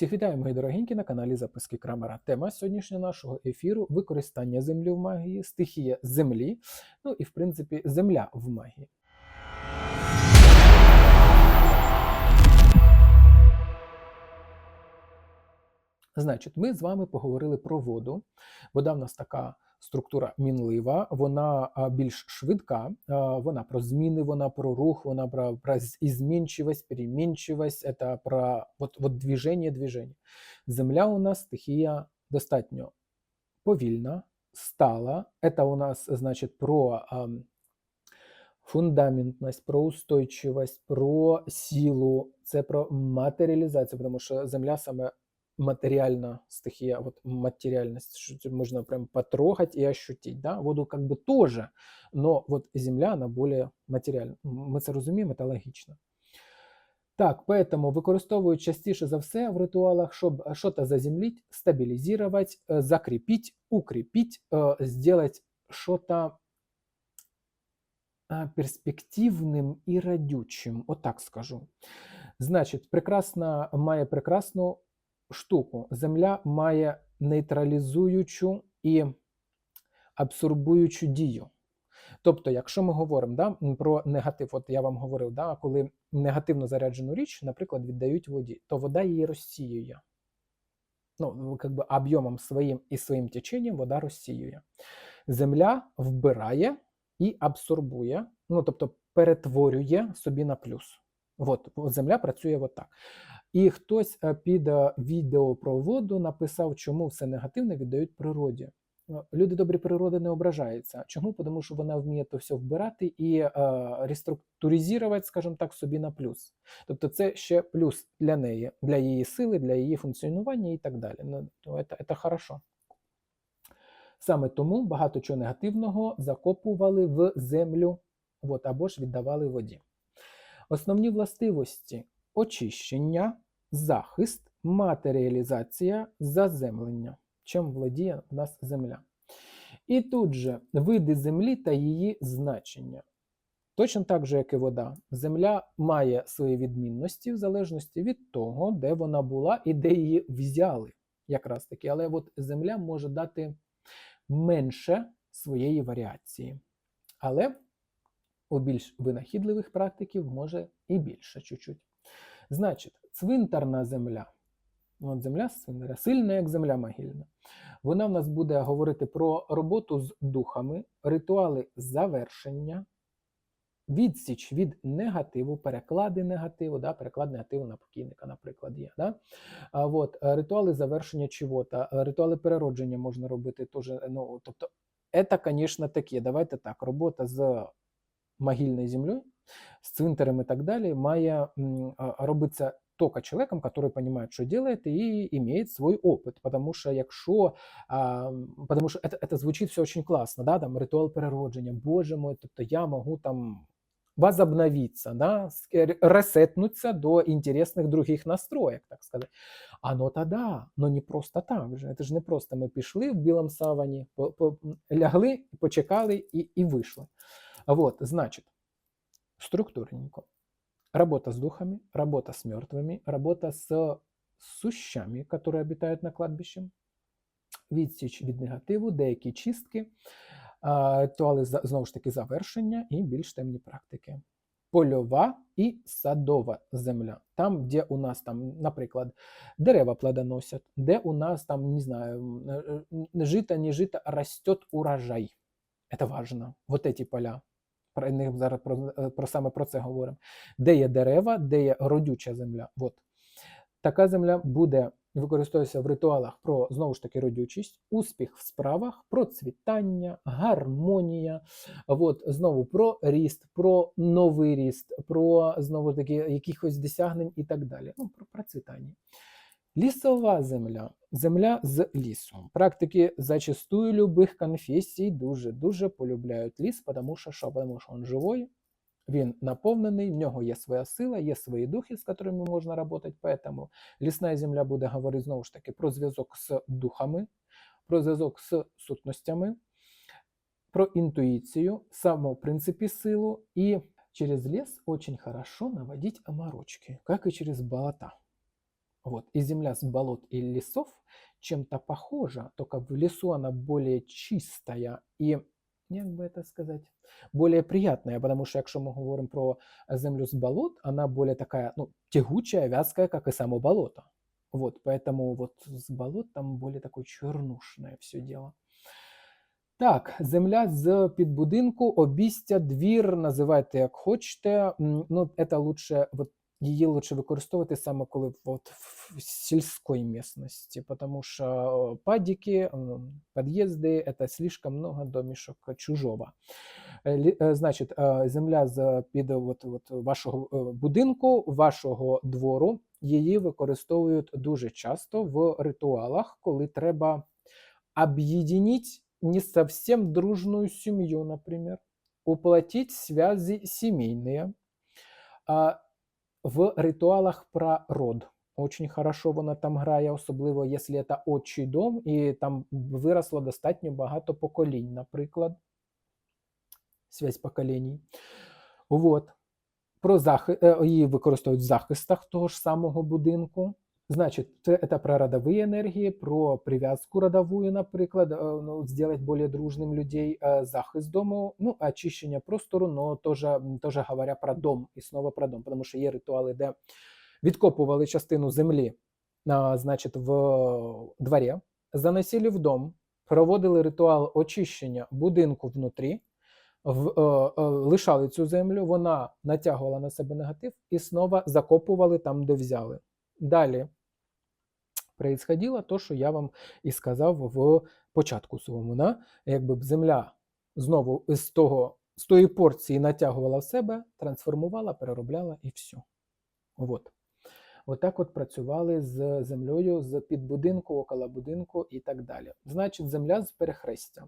Всіх вітаю, мої дорогенькі, на каналі Записки Крамера. Тема сьогоднішнього нашого ефіру використання землі в магії, стихія землі, ну і в принципі земля в магії. Значить, ми з вами поговорили про воду. Вода в нас така структура мінлива, вона більш швидка, вона про зміни, вона про рух, вона про, про изменчивость, перемінчивость, це про от, от движення, движення. Земля у нас стихія достатньо повільна, стала. Это у нас, значить, про фундаментність, про устойчивость, про силу, це про матеріалізацію, тому що земля саме материальна стихия, вот материальность, что можно прям потрогать и ощутить, да, воду как бы тоже, но вот земля, она более материальна. Ми це розуміємо, це логічно. Так, поэтому використовують частіше за все в ритуалах, щоб щось заземлить, стабілізувати, е, закріпити, укріпити, е, сделать что-то а, перспективним і радючим, отак скажу. Значить, прекрасна має прекрасну штуку. Земля має нейтралізуючу і абсорбуючу дію. Тобто, якщо ми говоримо да, про негатив, от я вам говорив, да, коли негативно заряджену річ, наприклад, віддають воді, то вода її розсіює. Ну, как би об'ємом своїм і своїм теченням вода розсіює. Земля вбирає і абсорбує, ну тобто перетворює собі на плюс. От, земля працює от. І хтось е, під е, відео про воду написав, чому все негативне віддають природі. Е, Люди добрі природи не ображаються. Чому? Тому що вона вміє то все вбирати і е, реструктуризувати, скажімо так, собі на плюс. Тобто це ще плюс для неї, для її сили, для її функціонування і так далі. Ну, це, це хорошо. Саме тому багато чого негативного закопували в землю от, або ж віддавали воді. Основні властивості очищення, захист, матеріалізація, заземлення. Чим володіє в нас земля. І тут же види землі та її значення. Точно так же, як і вода. Земля має свої відмінності в залежності від того, де вона була і де її взяли. Якраз таки. Але от земля може дати менше своєї варіації. Але у більш винахідливих практиків може і більше чуть-чуть. Значить, цвинтарна земля. От земля цвинтаря, сильна, як земля могильна. Вона в нас буде говорити про роботу з духами, ритуали завершення, відсіч від негативу, переклади негативу, да, переклад негативу на покійника, наприклад, є. Да? А, от, ритуали завершення чого-то, ритуали переродження можна робити теж. Ну, тобто, це, звісно, таке. Давайте так, робота з могильной землей, с цвинтарем и так далее, має робиться только человеком, который понимает, что делает, и имеет свой опыт. Потому что якщо, а, потому что это, это звучит все очень классно, да, там ритуал переродження, боже мой, тобто я могу там возобновиться, да, ресетнуться до интересных других настроек, так сказать. Оно то да, но не просто так же. Это ж не просто ми пішли в білому савані, по, по, лягли, почекали і, і вийшли. Вот, значит, структурненько. Работа с духами, работа с мертвыми, работа с сущами, которые обитають на кладбище, відсіч від негативу, деякі чистки, ритуали знову ж таки завершення і більш темні практики. Польова і садова земля. Там, де у нас, там, наприклад, дерева плодоносять, де у нас там, не знаю, жито, не жито, растет урожай. Это важно. Вот эти поля про них зараз про, е, про саме про це говоримо. Де є дерева, де є родюча земля. От. Така земля буде використовуватися в ритуалах про знову ж таки родючість, успіх в справах, процвітання, гармонія. От, знову про ріст, про новий ріст, про знову ж таки якихось досягнень і так далі. Ну, про процвітання. Лісова земля, земля з лісом. Практики зачастую любих конфесій дуже-дуже полюбляють ліс, тому що що? Тому що він живий, він наповнений, в нього є своя сила, є свої духи, з якими можна працювати. Поэтому лісна земля буде говорити знову ж таки про зв'язок з духами, про зв'язок з сутностями, про інтуїцію, саму в принципі силу. І через ліс дуже хорошо наводити оморочки, як і через болота. Вот. И земля с болот и лесов чем-то похожа, только в лесу она более чистая і, як би это сказать, более приятная, потому что якщо ми говоримо про землю с болот, она более такая, ну, тягучая, вязкая, как и само болото. Вот, поэтому вот с болот там более такое чернушное все дело. Так, земля з підбудинку, обістя, двір, називайте як хочете. М, Ну, це лучше, вот, її лучше використовувати саме коли от, в сільській місцевості, тому що падіки, під'їзди це слишком много домішок чужого. Е, е, Значить, е, земля з під от, от, вашого е, будинку, вашого двору, її використовують дуже часто в ритуалах, коли треба объединить не совсем дружную семью, например, уплотить связи семейные. В ритуалах про род очень хорошо вона там грає, особливо якщо це отчий дом, і там виросло достатньо багато поколінь, наприклад. Связь поколінь. Вот. Про захи... е, Її використовують в захистах того ж самого будинку. Значит, це про родовые енергії, про прив'язку родовую, наприклад, е, ну, сделать более дружним людей, е, захист дому, ну, очищення простору, но тоже, тоже говоря про дом і знову про дом, тому що є ритуали, де відкопували частину землі, значить, в дворі, заносили в дом, проводили ритуал очищення будинку внутрі, в, е, е, лишали цю землю, вона натягувала на себе негатив і знову закопували там, де взяли. Далі происходило то, що я вам і сказав в початку своєму. Да? Якби б земля знову з того з тої порції натягувала в себе, трансформувала, переробляла і все. От. Отак от працювали з землею з під будинку, около будинку і так далі. Значить, земля з перехрестя.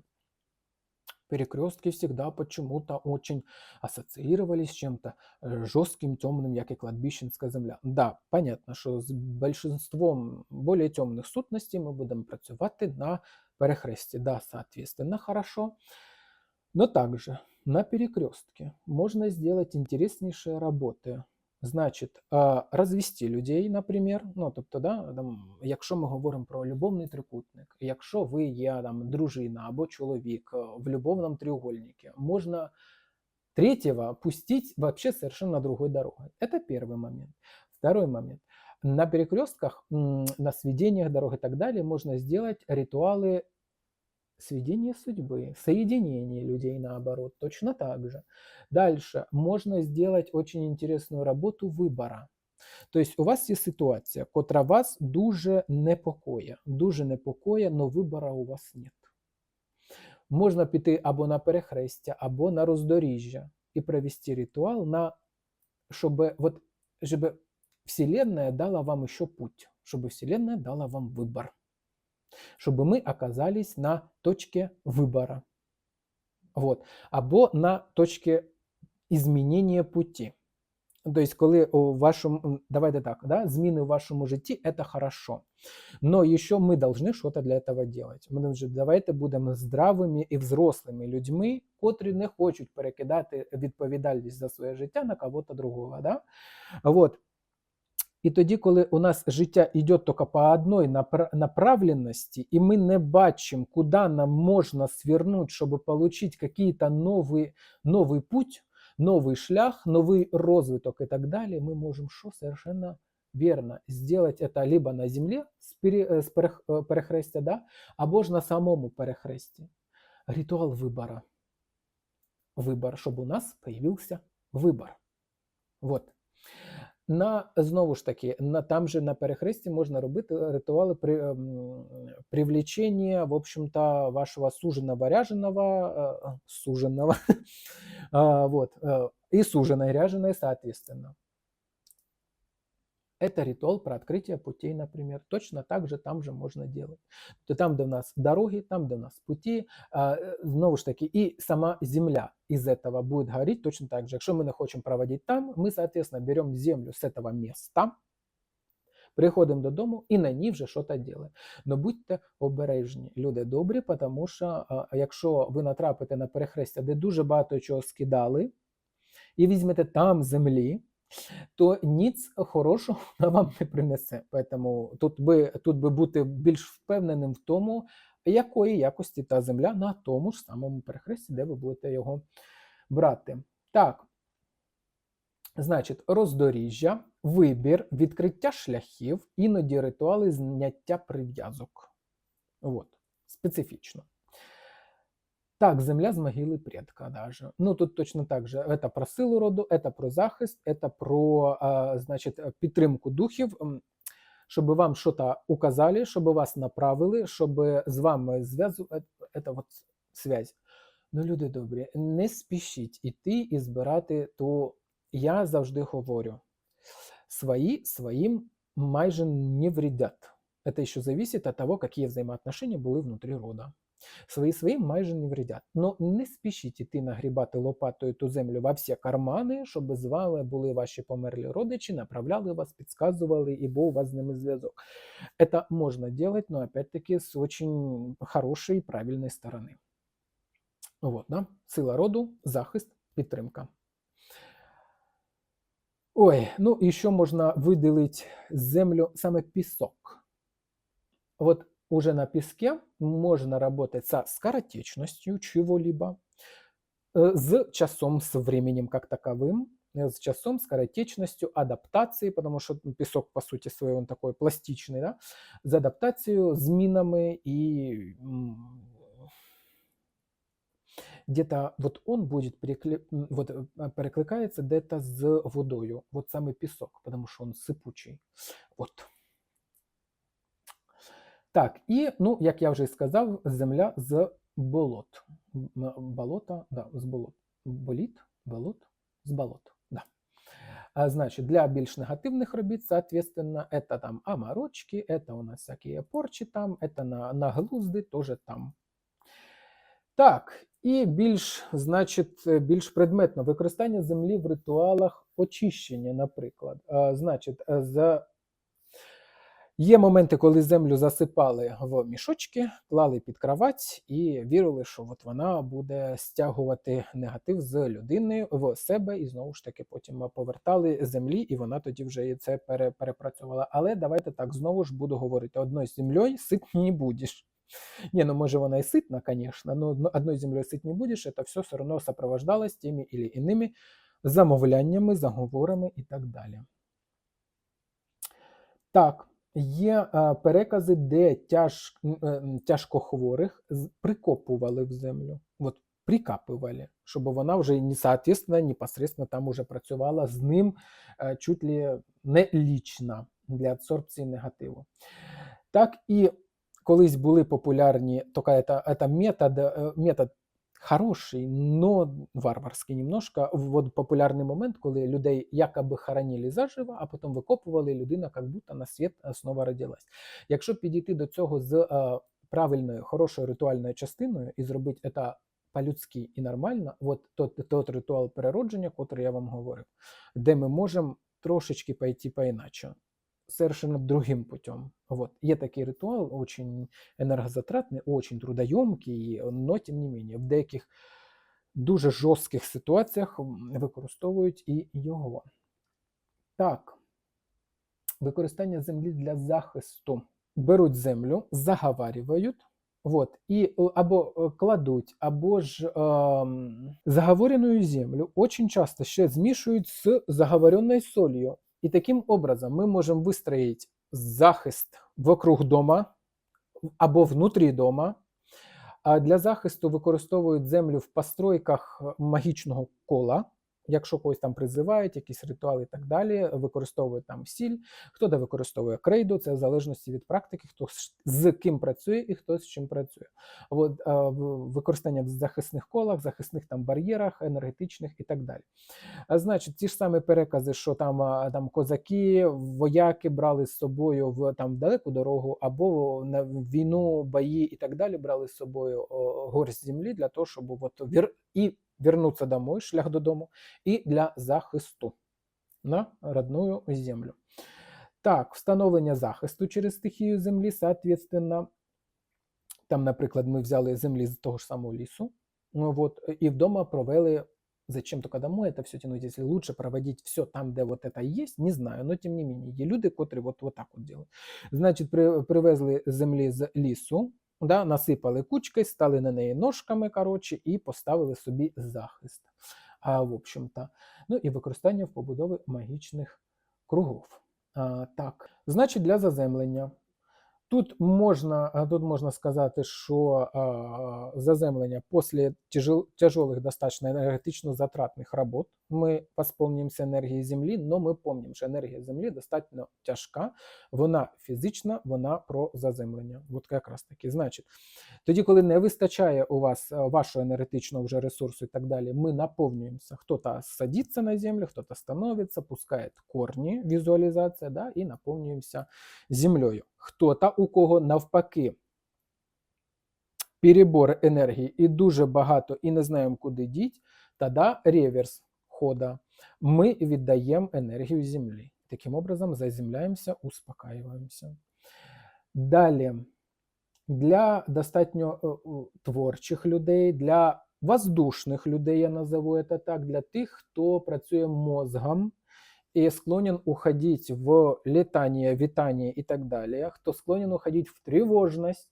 Перекрестки всегда почему-то очень ассоциировались с чем-то э, жестким, темным, як и кладбищенская земля. Да, понятно, що з большинством более темних сутностей ми будемо працювати на перехресті. Да, соответственно, хорошо. Но также на перекрестке можно сделать интереснейшие работы. Значить, а, розвести людей, наприклад, ну тобто, да, там, якщо ми говоримо про любовний трикутник, якщо ви є там дружина або чоловік в любовному треугольнике, можна третьего пустить вообще совершенно другой дорогой. Это первый момент. Второй момент. На перекрестках, на сведениях дорог и так далее можно сделать ритуалы сведения судьбы, соединения людей наоборот, точно так же. Дальше можно сделать очень интересную работу вибора. Тобто у вас є ситуація, котра вас дуже непокоє, дуже непокоє, але вибора у вас нет. Можна піти або на перехрестя, або на роздоріжжя і провести ритуал, на, щоб, вот, щоб Вселенная дала вам еще путь, чтобы Вселенная дала вам выбор, чтобы мы оказались на точке выбора. Вот. Або на точке изменения пути. Тобто, коли у вашому, м, давайте так, да, зміни в вашому житті це хорошо. Но еще мы должны что-то для этого делать. Ми должны, давайте будемо здравими і взрослими людьми, котрі не хочуть перекидати відповідальність за своє життя на кого-то другого. Да? Вот. І тоді, коли у нас життя йде тільки по одній напра- направленності, і ми не бачимо, куди нам можна свернути, щоб отримати якийсь новий, новий путь, новий шлях, новий розвиток і так далі, ми можемо що совершенно верно сделать это либо на землі з, пере, е, з перех, е, перехрестя, да? або ж на самому перехресті. Ритуал вибора. Вибор, щоб у нас появився вибор. Вот. На, знову ж таки, на, там же на перехресті можна робити ритуали при, привлечення, в общем-то, вашего суженого ряженого, э, суженого, вот, и суженой ряженой, соответственно. Это ритуал про открытие путей, например. Точно так же там же можно делать. То там, де в нас дороги, там, де в нас путі, а, е, знову ж таки, і сама земля из этого будет гореть точно так же. Якщо ми не хочемо проводити там, ми, соответственно, беремо землю з этого места, приходимо додому і на ній вже щось робимо. Но будьте обережні, люди добрі, тому що а, якщо ви натрапите на перехрестя, де дуже багато чого скидали, і візьмете там землі, то ніц хорошого вона вам не принесе. Поэтому тут би, тут би бути більш впевненим в тому, якої якості та земля на тому ж самому перехресті, де ви будете його брати. Так. Значить, роздоріжжя, вибір, відкриття шляхів, іноді ритуали зняття прив'язок. От, специфічно. Так, земля з могили предка даже. Ну, тут точно так же. Это про силу роду, это про захист, это про, а, значить, е, підтримку духів, м, щоб вам щось указали, щоб вас направили, щоб з вами зв'язу... е- Это вот связь. Ну, люди добрі, не спішіть іти і збирати, то я завжди говорю, свої своїм майже не вредят. Это еще зависит от того, какие взаимоотношения були внутрі рода. Свої своїм майже не вредять. Но не спішіть іти нагрібати лопатою ту землю во всі кармани, щоб з вами були ваші померлі родичі, направляли вас, підказували і був у вас з ними зв'язок. Это можно делать, но опять-таки с очень хорошей и правильной стороны. Вот, да? Сила роду, захист, підтримка. Ой, ну і що можна виділити землю, саме пісок. Вот уже на песке можно работать со скоротечностью чего-либо, э, с часом, с временем как таковым, э, с часом, скоротечностью, адаптацией, потому что песок, по сути своей, он такой пластичный, да, з адаптацією, змінами и м, где-то вот он будет перекле... м, вот, э, перекликается где-то з водою, вот саме пісок, потому що он сипучий. Вот. Так, і, ну, як я вже й сказав, земля з болот. М, Болота, да, з болот. Боліт, болот, з болот. Да. А, значит, для більш негативних робіт, соответственно, это там аморочки, это у нас всякие порчі там, это на, на глузди теж там. Так, і більш, значить, е, більш предметно використання землі в ритуалах очищення, наприклад. А, Значить, е, за Є моменти, коли землю засипали в мішочки, клали під кровать і вірили, що от вона буде стягувати негатив з людини в себе, і знову ж таки потім повертали землі, і вона тоді вже і це пере, перепрацювала. Але давайте так знову ж буду говорити: одною землею сит не будеш. Не, ну може вона і ситна, звісно, но одною землею сит не будеш, це все все одно сопровождалось тими или іними замовляннями, заговорами і так далі. Так. Є е, перекази, де тяж, е, тяжкохворих прикопували в землю, от прикапували, щоб вона вже не соответственно, непосредственно там уже працювала з ним е, чуть ли не лічно для адсорбції негативу. Так і колись були популярні така это метод, метод хороший, но варварський немножко. Вот популярний момент, коли людей якоби хоронили заживо, а потім викопували, людина як будто на світ е, знову родилась. Якщо підійти до цього з е, правильною, хорошою ритуальною частиною і зробити це по-людськи і нормально, от тот, тот ритуал переродження, котрий я вам говорив, де ми можемо трошечки пойти поіначе. Совершенно другим путем. Вот. Є такий ритуал, очень енергозатратний, очень трудоємкий, но тим не менее, в деяких дуже жорстких ситуаціях використовують і його. Так, використання землі для захисту. Беруть землю, заговарюють, вот, і е, або е, кладуть, або ж ем, заговоренную землю очень часто ще змішують з заговоренной солью. І таким образом ми можемо вистроїти захист вокруг дома або внутрі дома. Для захисту використовують землю в постройках магічного кола. Якщо когось там призивають, якісь ритуали і так далі, використовують там сіль, хто де використовує крейду, це в залежності від практики, хто з- ким працює і хто з чим працює. От, використання в захисних колах, захисних там бар'єрах, енергетичних і так далі. А значить, ті ж самі перекази, що там, там козаки, вояки брали з собою в там далеку дорогу, або на війну, бої і так далі, брали з собою горсть землі для того, щоб от вір... і вернутися домой, шлях додому, і для захисту на родную землю. Так, встановлення захисту через стихію землі, соответственно, там, наприклад, ми взяли землі з того ж самого лісу, ну, от, і вдома провели зачем только домой это все тянуть, если лучше проводить все там, де вот это есть, не знаю, но тим не менее, є люди, котрі от, от так от делают. Значить, при, привезли землі з лісу, да, насипали кучки, стали на неї ножками, коротше, і поставили собі захист. А, в общем-то, ну і використання в побудові магічних кругов. А, так, значить, для заземлення. Тут можна, тут можна сказати, що а, заземлення після тяжел, тяжелых, достаточно енергетично затратних робот ми восполнимся енергії Землі, але ми пам'ятаємо, що енергія Землі достатньо тяжка, вона фізична, вона про заземлення. От якраз таки. Значить, тоді, коли не вистачає у вас е, вашого енергетичного вже ресурсу і так далі, ми наповнюємося. Хто-то садиться на землю, хто-то становиться, пускає корні, візуалізація, да, і наповнюємося землею. Хто-то, у кого навпаки перебор енергії і дуже багато, і не знаємо, куди діть, тоді реверс хода. Ми віддаємо енергію землі. Таким образом, заземляємося, успокаюємося. Далі, для достатньо е, творчих людей, для воздушних людей, я назову це так, для тих, хто працює мозгом и склонен уходить в летание, витание и так далее, кто склонен уходить в тревожность,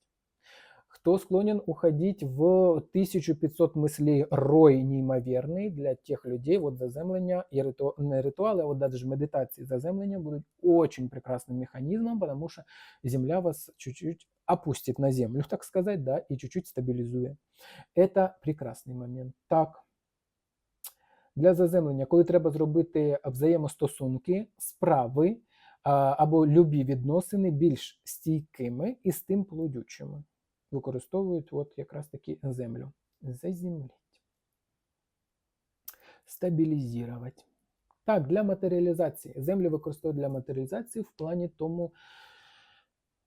кто склонен уходить в 1500 мыслей рой неймовірний для тех людей, вот заземлення і риту... не ритуали, а вот даже медитації заземлення будуть очень прекрасным механизмом, потому что Земля вас чуть-чуть опустит на землю, так сказать, да, и чуть-чуть стабилизует. Это прекрасный момент. Так, для заземлення, коли треба зробити взаємостосунки, справи або любі відносини більш стійкими і з тим плодючими. Використовують от якраз таки землю. Заземліть. Стабілізувати. Так, для матеріалізації. Землю використовують для матеріалізації в плані тому.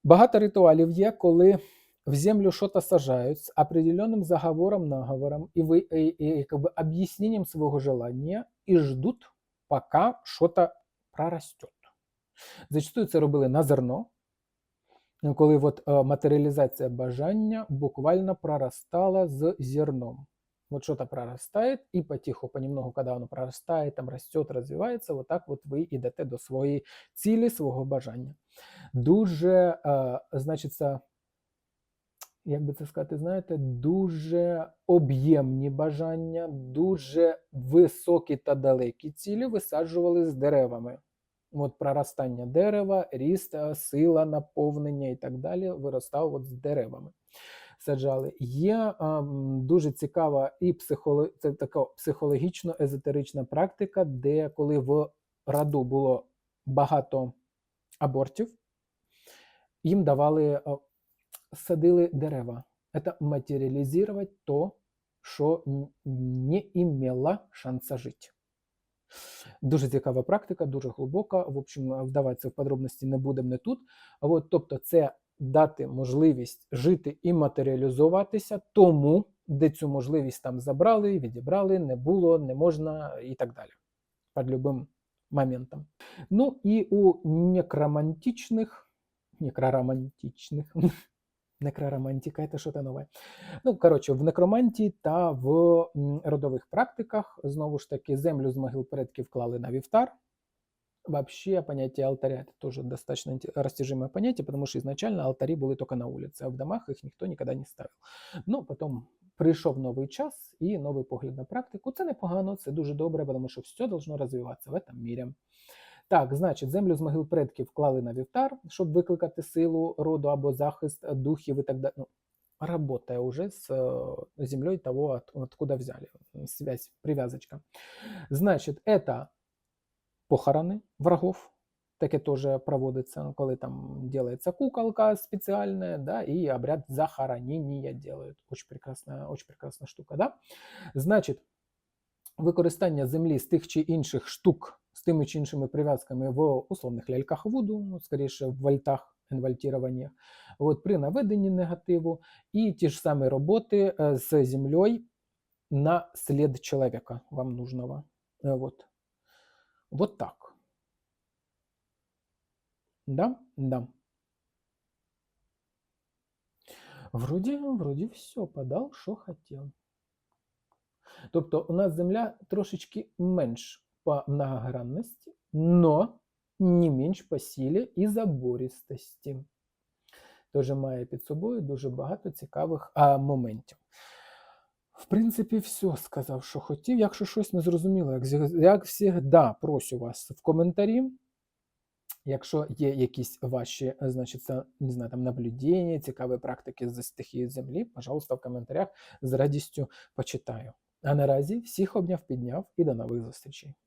Багато ритуалів є, коли в землю что-то сажают с определенным заговором, наговором и, вы, и, и как бы объяснением своего желания и ждут, пока что-то прорастет. Зачастую це робили на зерно, коли от е, матеріалізація бажання буквально прорастала з зерном. Вот что-то прорастает, и потиху, понемногу, когда оно прорастает, там растет, развивается, вот так вот ви йдете до своєї цілі, свого бажання. Дуже, е, значиться, як би це сказати, знаєте, дуже об'ємні бажання, дуже високі та далекі цілі висаджували з деревами. От проростання дерева, ріст, е, сила, наповнення і так далі виростав от з деревами. Саджали. Є а, дуже цікава і психолог... це така психологічно-езотерична практика, де коли в раду було багато абортів, їм давали садили дерева. Это материализировать то, що не імело шанса жити. Дуже цікава практика, дуже глибока. В общем, вдаватися в подробності не будемо не тут. От, тобто, це дати можливість жити і матеріалізуватися тому, де цю можливість там забрали, відібрали, не було, не можна і так далі. Під любим моментом. Ну і у некромантичних, некроромантичних Некроромантика це щось нове. Ну, коротше, в некромантії та в родових практиках, знову ж таки, землю з могил предків клали на вівтар. Вообще понятие алтаря это тоже достаточно растяжимое понятие, потому что изначально алтари были только на улице, а в домах их никто никогда не ставил. Но потом прийшов новий час і новий погляд на практику. Це непогано, це дуже добре, тому що все должно розвиватися в этом мірі. Так, значить, землю з могил предків вклали на вівтар, щоб викликати силу роду або захист е, духів і так далі. Ну, работая уже с э, землей того, от, откуда взяли. Связь, привязочка. Значит, это похороны врагов. Таке тоже проводится, коли там делается куколка специальная, да, и обряд захоронения делают. Очень прекрасная, очень прекрасная штука, да. Значить, використання землі з тих чи інших штук з тими чи іншими прив'язками в условних ляльках Вуду, ну, скоріше в вальтах, інвальтіруваннях, от, при наведенні негативу, і ті ж самі роботи е, з землею на слід чоловіка вам нужного. Е, вот. Вот так. Да? Да. Вроде, вроде все, подал, что хотел. Тобто у нас Земля трошечки менш по многогранності, но не менш по силі і забористості. Тож має під собою дуже багато цікавих а, моментів. В принципі, все сказав, що хотів. Якщо щось не зрозуміло, як, як завжди, прошу вас в коментарі. Якщо є якісь ваші, значить, не знаю, там наблюдення, цікаві практики з стихії землі, пожалуйста, в коментарях з радістю почитаю. А наразі всіх обняв, підняв і до нових зустрічей.